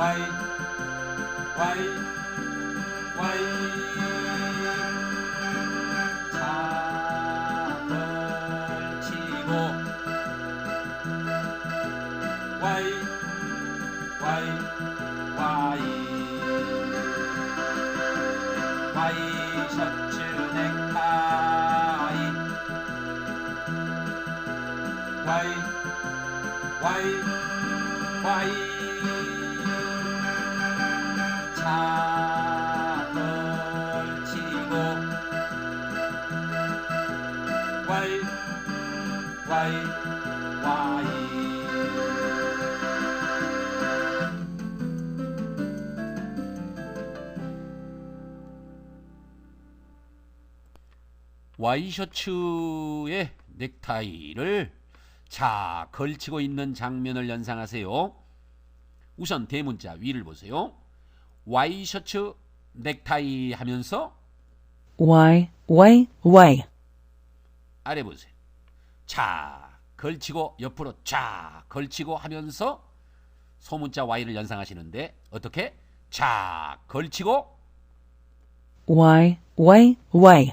วัยวัยวัยชาเปิลชีโบวัยวัยวัยวัยชัดชื่อเด็กไทยวัยวัยวัย 차 걸치고 와이 와이 와이 와이셔츠에 넥타이를 자 걸치고 있는 장면을 연상하세요. 우선 대문자 위를 보세요. 와이셔츠 넥타이 하면서 Y, way, way. 아래 보세요. 자 걸치고 옆으로 자 걸치고 하면서 소문자 Y를 연상하시는데 어떻게? 자 걸치고 Y, way, way.